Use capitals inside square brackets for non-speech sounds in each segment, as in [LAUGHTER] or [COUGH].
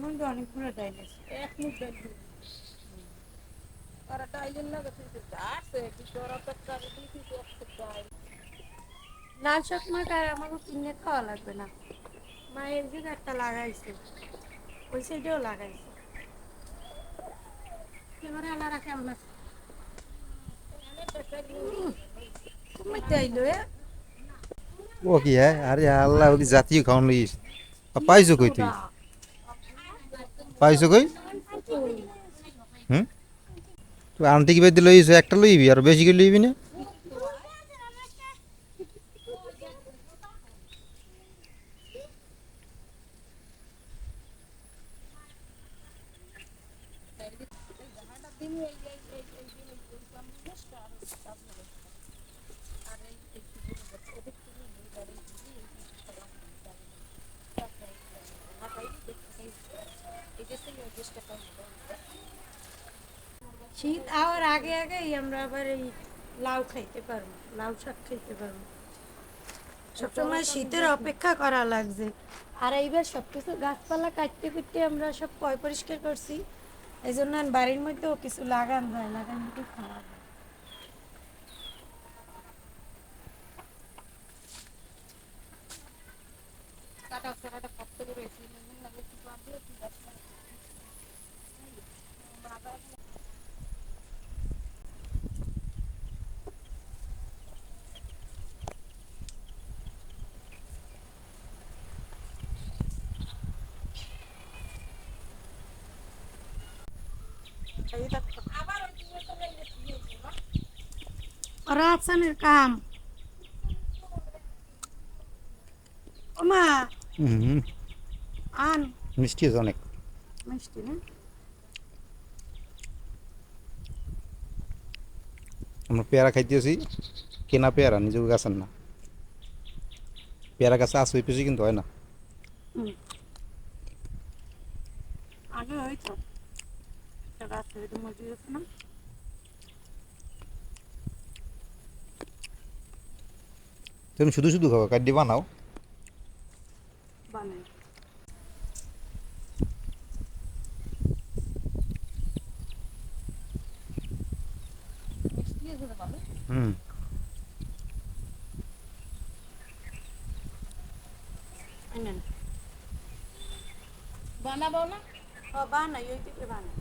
যেমন অনেকগুলো ডাইল আছে। এক মুখ দেখবি আর ডাইলের লাগে তুই তো আছে কি তোরা তো কাজ একটা ডাইল লাল শাক মাখ আর আমাকে কিনে খাওয়া লাগবে না। মায়ের যে একটা লাগাইছে ওই সাইডেও লাগাইছে। এবারে রাখে আমরা কমাইতে আইলো এ? ও কি হ্যাঁ? আরে আল্লাহ ওকে জাতীয় খাওয়ান লইস পাইছো কই তুই? পাইছো কই? তুই আন্টি কি বেদি লইস একটা লইবি আর বেশি করে লইবি না? শীত আওয়ার আগে আগেই আমরা আবার এই লাউ খাইতে পারব লাউ শাক খাইতে পারব সবসময় শীতের অপেক্ষা করা লাগছে আর এইবার সব কিছু গাছপালা কাটতে কুটতে আমরা সব পয় পরিষ্কার করছি এই জন্য বাড়ির মধ্যেও কিছু লাগান যায় লাগান দিতে খারাপ কাটা সারাটা কষ্ট করে এসে মনে লাগে কি বাঁধলে কি বাঁধলে রাতসানের কাম ওমা হুম আন মিষ্টি আছে অনেক মিষ্টি না আমরা পেয়ারা খাইতেছি কেনা পেয়ারা নিজের গাছের না পেয়ারা গাছে আসবে পিছিয়ে কিন্তু হয় না আগে হয়তো মজুরি না তুমি শুধু শুধু খাও কাড্ডি বানাও। বানাই। হুম। বানাবো না? ও বানাই ওই দিকে বানাই।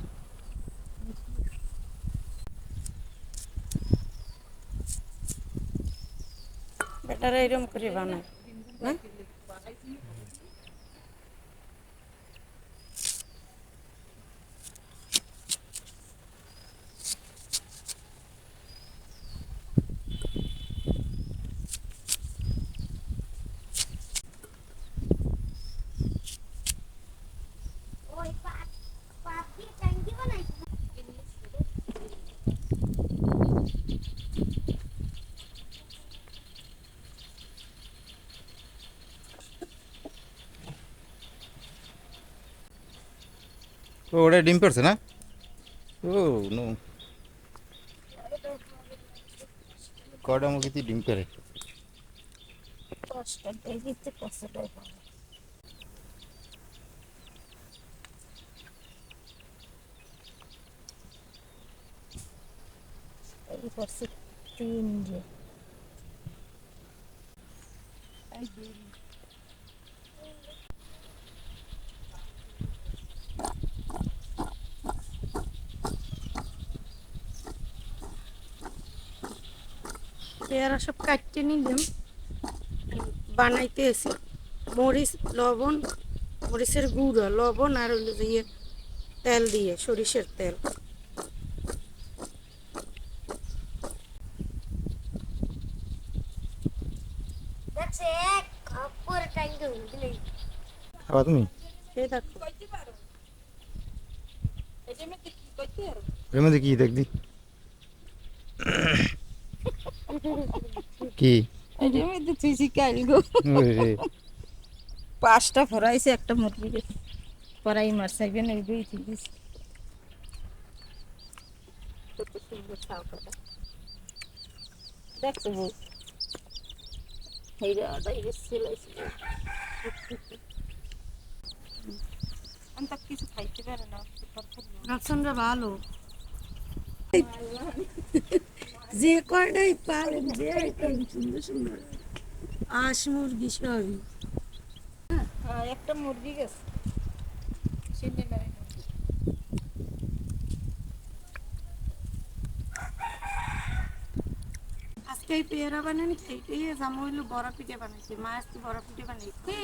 বেটারা এরকম করে বানায় না ও ওটা ডিম পারছে না ও নো কয়টা মুরগিতে ডিম পারে দশটা দেখতে পেয়ারা সব কাটতে নিলাম। বানাইতে এসে মরিচ লবণ মরিচের গুঁড়ো লবণ আর হলো ইয়ে তেল দিয়ে সরিষার তেল। খাবা তুমি? সেই দেখো কইতে পারো এই যে মেয়েদের কি কইতে পারো এর মধ্যে কি দেখদি কি এই যে মেয়েদের তুই শিখাইল গো ওরে, পাঁচটা ফরাইছে একটা মুরগি ফরাই মার সাইবেন ওই দুই ছাউটাটা দেখছ বউ। এইটা কিছু খাইতে পারে না ভালো। [LAUGHS] যে কয়টাই পারেন যে আইটেম সুন্দর সুন্দর আঁশ মুরগি সবই। হ্যাঁ একটা মুরগি গেছে। আজকে এই পেয়ারা বানানি খেতেই জামা হইল বড় পিঠে বানাইছে। মা আজকে বড় পিঠে বানাইছে।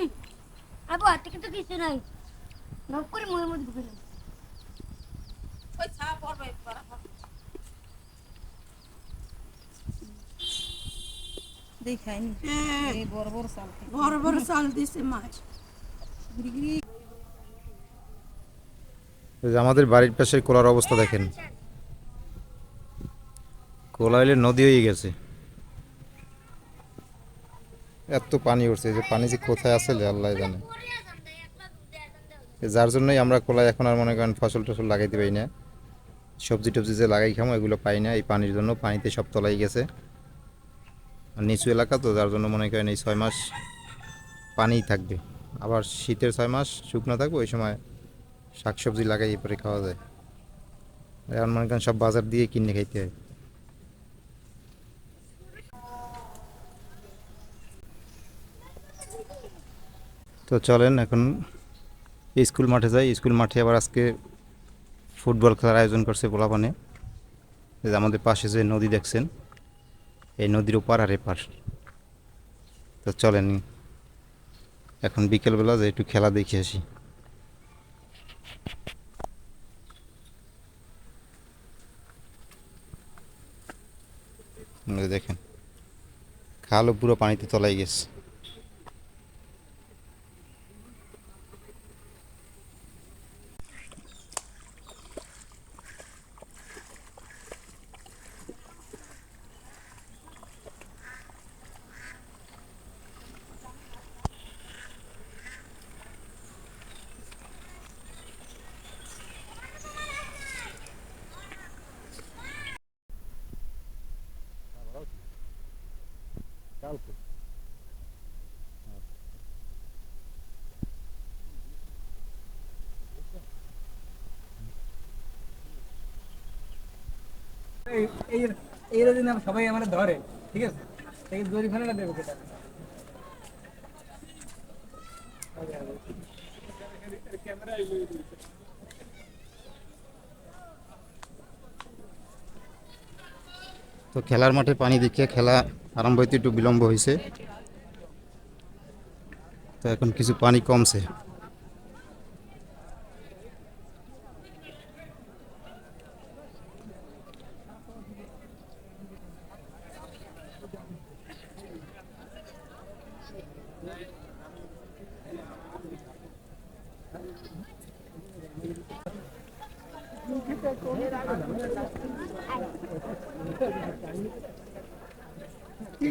আবু আটকে তো কিছু নাই। নক করে মুখের মধ্যে ঢুকে। ওই ছা পড়বে দেখাইনি হ্যাঁ, এই বড় বড় চাল বড় বড় চাল দিছে মাছ। আমাদের বাড়ির পাশে কোলার অবস্থা দেখেন। কোলা হইলে নদী হয়ে গেছে। এত পানি উঠছে যে পানি যে কোথায় আছে আল্লাহ জানে। যার জন্যই আমরা কোলায় এখন আর মনে করেন ফসল টসল লাগাইতে পারি না। সবজি টবজি যে লাগাই খামো এগুলো পাই না। এই পানির জন্য পানিতে সব তলাই গেছে। নিচু এলাকা তো, যার জন্য মনে করেন এই ছয় মাস পানিই থাকবে। আবার শীতের ছয় মাস শুকনো থাকবে, ওই সময় শাকসবজি লাগাই এরপরে খাওয়া যায়। এখন মনে করেন সব বাজার দিয়ে কিনে খাইতে হয়। তো চলেন এখন স্কুল মাঠে যাই। স্কুল মাঠে আবার আজকে ফুটবল খেলার আয়োজন করছে পোলাপানে। আমাদের পাশে যে নদী দেখছেন এই নদীর ওপার আর এপার। তো চলেন, এখন বিকেলবেলা যে একটু খেলা দেখে আসি। দেখেন, খালও পুরো পানিতে তলাই গেছে। যদি সবাই ধরে, ঠিক আছে? দেবো তো খেলার মাঠে পানি দেখিয়ে খেলা আরম্ভ হইতে একটু বিলম্ব হয়েছে তো এখন কিছু পানি কমছে।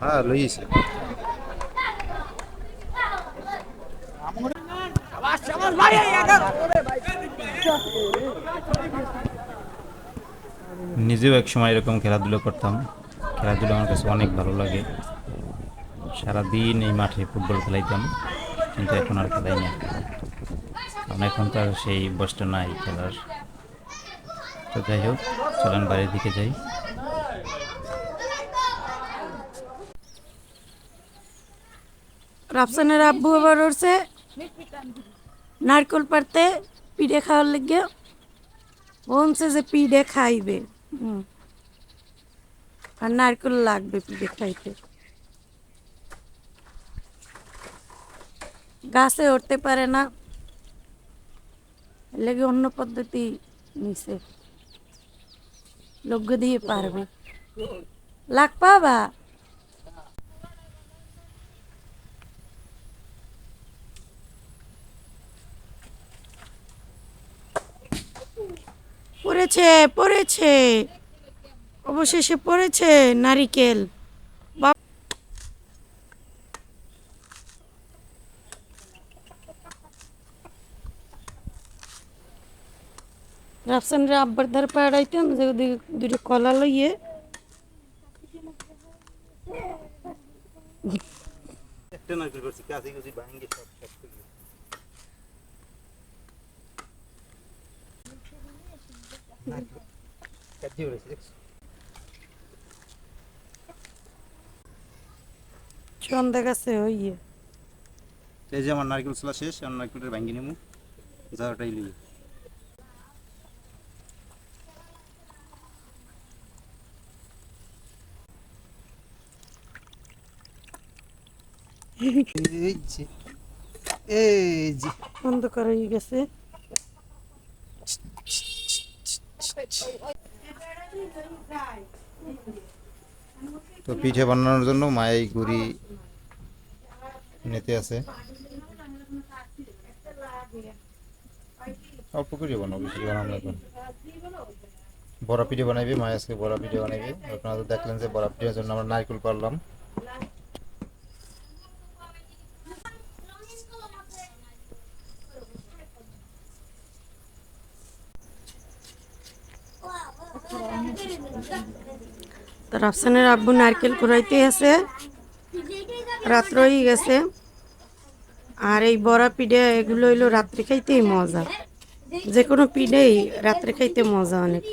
হ্যাঁ নিজেও এক সময় এরকম খেলাধুলো করতাম। খেলাধুলো আমার কাছে অনেক ভালো লাগে। সারাদিন এই মাঠে ফুটবল খেলাইতাম, কিন্তু এখন আর খেলাই না কারণ এখন তো আর সেই বয়সটা নাই খেলার। তো যাই হোক, চলেন বাড়ির দিকে যাই। রাফসানের আব্বু আবার উঠছে। নারকল পাড়তে পিঠে খাওয়ার লেগে বলছে যে পিঠে খাইবে। হুম। আর নারকেল লাগবে পিঠে খাইতে। গাছে উঠতে পারে না। লেগে অন্য পদ্ধতি নিছে। লোক দিয়ে পারবে। লাগ পাবা? পড়েছে পড়েছে। অবশেষে পড়েছে নারিকেল। রাফসানরা আব্বার ধার পাড়াইতাম যে দুটো কলা লইয়ে সন্ধ্যা গেছে এই যে আমার নারকেল ছোলা শেষ আমার নারকেলটা ভাঙ্গি নেব যা ওটাই লিয়ে এই যে এই যে। অন্ধকার হয়ে গেছে। তো পিঠে বানানোর জন্য এই গুড়ি নিতে আছে। অল্প করে বানাবো বেশি বানাবো না এখন। বড়া পিঠে বানাইবে মা আজকে বড়া পিঠে বানাইবে। আপনারা তো দেখলেন যে বড়া পিঠের জন্য আমরা নারকেল পারলাম। রাফসানের আব্বু নারকেল কুড়াইতে আছে রাত্র হয়ে গেছে। আর এই বড়া পিঠে এগুলো হইল রাত্রে খাইতেই মজা। যে কোনো পিঠেই রাত্রে খাইতে মজা অনেক।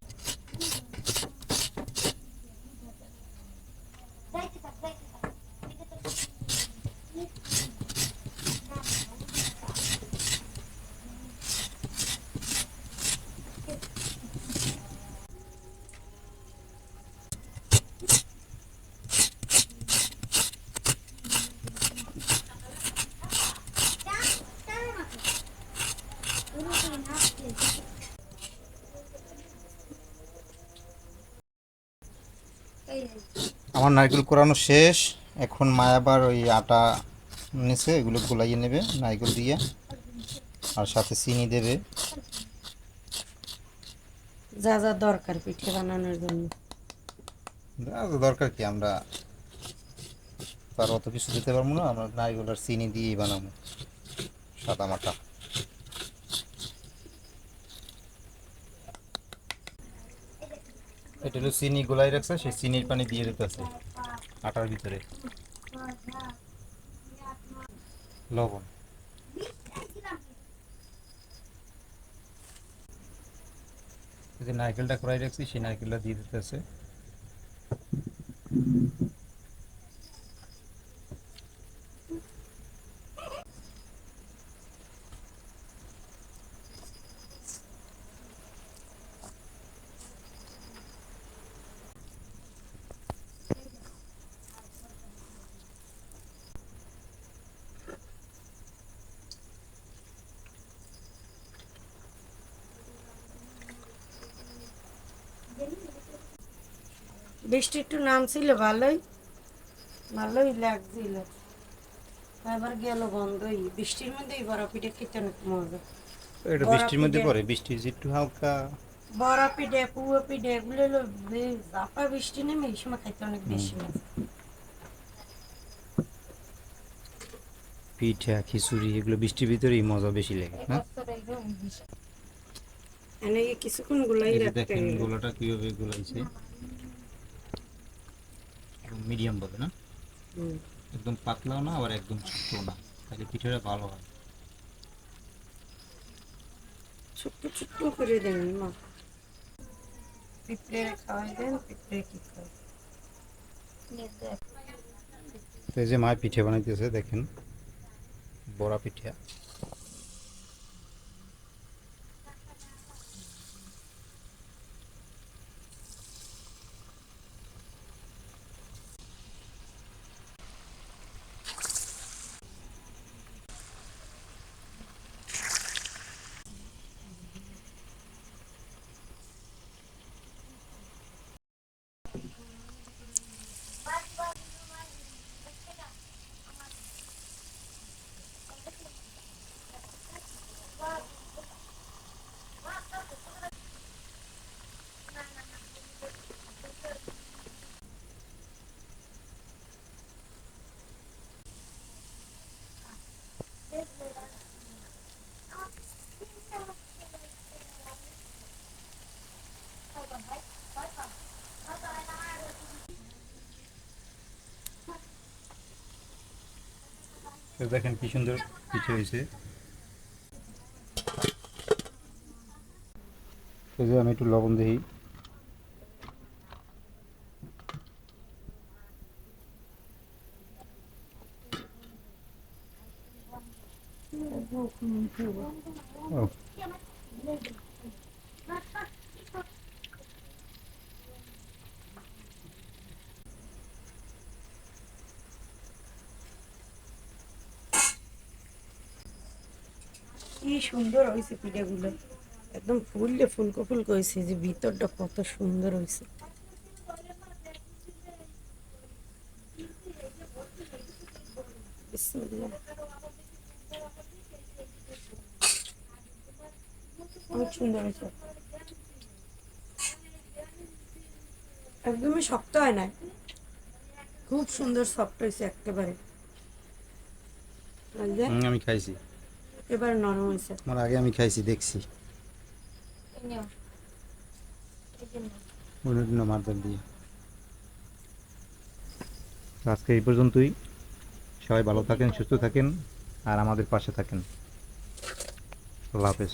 আমার নারকেল কোরানো শেষ। এখন মা আবার ওই আটা নিছে এগুলো গোলাইয়ে নেবে নারকেল দিয়ে। আর সাথে চিনি দেবে। যা যা দরকার পিঠে বানানোর জন্য। যা যা দরকার কি আমরা তার অত কিছু দিতে পারব না আমরা নারকেল আর চিনি দিয়েই বানাবো। সাদা মাটা। এটা হলো চিনি গোলাই রাখছে, সেই চিনির পানি দিয়ে দিতেছে আটার ভিতরে। লবণ। যে নারকেলটা করাই রাখছি, সেই নারকেলটা দিয়ে দিতেছে। বৃষ্টি একটু নাম ছিল ভালোই ভালোই লাগছিল। এবার গেল বন্ধই বৃষ্টির মধ্যেই বড় পিঠে খেতে অনেক মজা। এটা বৃষ্টির মধ্যে পড়ে বৃষ্টি একটু হালকা। বড় পিঠে পুয়ো পিঠে এগুলো হলো জাপা বৃষ্টি নেমে এই সময় খাইতে অনেক বেশি মজা। পিঠা খিচুড়ি এগুলো বৃষ্টির ভিতরেই মজা বেশি লাগে না এনে কিছুক্ষণ গুলাই রাখতে। গোলাটা কীভাবে গোলাইছে। মিডিয়াম বলে না? একদম পাতলাও না আবার একদম ছোট্ট না। তাহলে পিঠেটা ভালো হয়। ছোট্ট ছোট্ট করে দেন মা। পিঁপড়ে খাওয়াই দেন পিঁপড়ে কি এই যে মায় পিঠে বানাইতেছে দেখেন। বড়া পিঠে তো দেখেন কি সুন্দর পিঠে হয়েছে। যে আমি একটু লবণ দিই কি সুন্দর হয়েছে পিঠেগুলো। একদম ফুললে ফুলকো ফুলকো হয়েছে যে ভিতরটা কত সুন্দর হয়েছে। সুন্দর হয়েছে। একদমই শক্ত হয় না খুব সুন্দর সফট হয়েছে একেবারে। আমি খাইছি। একেবারে নরম হয়েছে। আমার আগে আমি খাইছি দেখছি। মারদার দিয়ে। আজকে এই পর্যন্তই। সবাই ভালো থাকেন সুস্থ থাকেন আর আমাদের পাশে থাকেন। আল্লাহ হাফেজ।